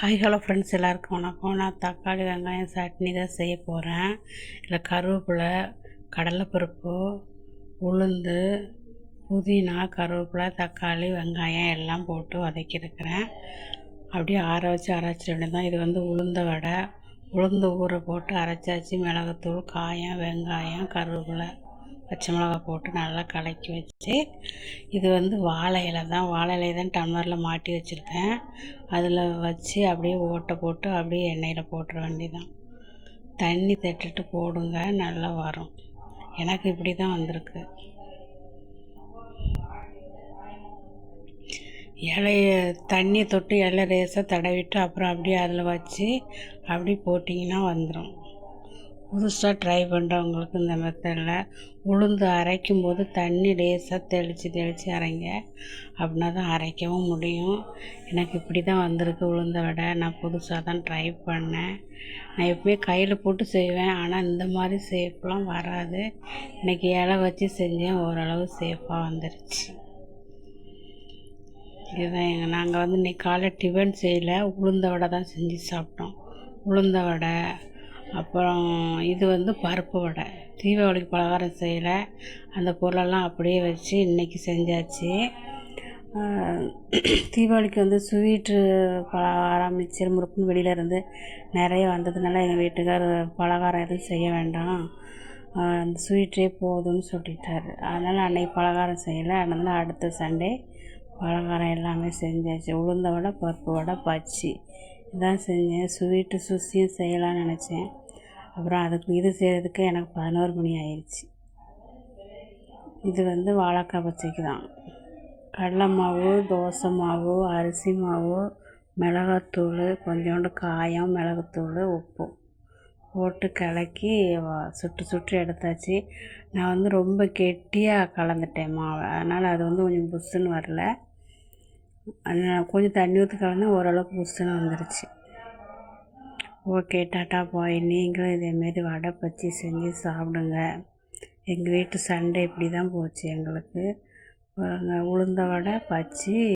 Hello friends எல்லாருக்கும் வணக்கம். நான் தக்காளி வெங்காயம் சட்னி தான் செய்ய போகிறேன் இல்லை கருவேப்பிலை கடலைப்பருப்பு உளுந்து புதினா கருவேப்பிலை தக்காளி வெங்காயம் எல்லாம் போட்டு வதக்கியிருக்கிறேன் அப்படியே ஆற வச்சு அரைச்சி வேண்டியது இது வந்து உளுந்த வடை. உளுந்து ஊற போட்டு அரைச்சாச்சு. மிளகுத்தூள் காயம் வெங்காயம் கருவேப்பிலை. பச்சை மிளகா போட்டு நல்லா கலக்கி வச்சு இது வந்து வாழை இலை தான். வாழை இலை தான் டம்ளரில் மாட்டி வச்சுருக்கேன் அதில் வச்சு அப்படியே ஓட்டை போட்டு அப்படியே எண்ணெயில் போட்டுற வேண்டியதான் தண்ணி தட்டுட்டு போடுங்க நல்லா வரும். எனக்கு இப்படி தான் வந்திருக்கு. இலைய தண்ணி தொட்டு இலை ரேசாக தடவிட்டு அப்புறம் அப்படியே அதில் வச்சு அப்படி போட்டிங்கன்னா வந்துடும் புதுசாக ட்ரை பண்ணுறவங்களுக்கு இந்த மெத்தடில் உளுந்து அரைக்கும் போது தண்ணி லேசாக தெளித்து தெளித்து அரைங்க. அப்படின்னா தான் அரைக்கவும் முடியும். எனக்கு இப்படி தான் வந்திருக்கு உளுந்த வடை. நான் புதுசாக தான் ட்ரை பண்ணேன். நான் எப்பவுமே கையில் போட்டு செய்வேன். ஆனால் இந்த மாதிரி சேஃப்லாம் வராது. இன்றைக்கி இலை வச்சு செஞ்சேன். ஓரளவு சேஃபாக வந்துருச்சு. இதுதான் எங்கள் நாங்கள் வந்து இன்றைக்கி காலை டிஃபன் செய்யலை. உளுந்த வடை தான் செஞ்சு சாப்பிட்டோம். உளுந்த வடை அப்புறம் இது வந்து பருப்பு வடை. தீபாவளிக்கு பலகாரம் செய்யலை. அந்த பொருளெல்லாம் அப்படியே வச்சு இன்றைக்கி செஞ்சாச்சு. தீபாவளிக்கு வந்து ஸ்வீட்டு பலகாரம் மிச்சர் முறுக்குன்னு வெளியிலேருந்து நிறைய வந்ததுனால எங்கள் வீட்டுக்கார் பலகாரம் எதுவும் செய்ய வேண்டாம். அந்த ஸ்வீட்டே போதும்னு சொல்லிட்டார். அதனால் அன்னைக்கு பலகாரம் செய்யலை. அதனால் அடுத்த சண்டே பலகாரம் எல்லாமே செஞ்சாச்சு. உளுந்த வடை பருப்பு வடை பச்சி இதான் செஞ்சேன். ஸ்வீட்டு சுசியும் செய்யலாம்னு நினச்சேன். அப்புறம் அதுக்கு இது செய்கிறதுக்கு எனக்கு பதினோரு மணி ஆயிடுச்சு இது வந்து வாழைக்காய் பச்சைக்கு தான். கடலை மாவு தோசை மாவு அரிசி மாவு மிளகாத்தூள் கொஞ்சோண்டு காயம் மிளகுத்தூள் உப்பு போட்டு கலக்கி சுட்டு சுட்டு எடுத்தாச்சு. நான் வந்து ரொம்ப கெட்டியாக கலந்துட்டேன் மாவை. அதனால் அது வந்து கொஞ்சம் புஷ்ஷுன்னு வரல. கொஞ்சம் தண்ணி ஊற்றி கலந்தால் ஓரளவுக்கு புஷ்ஷுன்னு வந்துருச்சு. Okay tata bye. நீங்களும் இதேமாரி வடை பச்சி செஞ்சு சாப்பிடுங்க. எங்கள் வீட்டு சண்டை இப்படி தான் போச்சு எங்களுக்கு. உளுந்த வடை பச்சி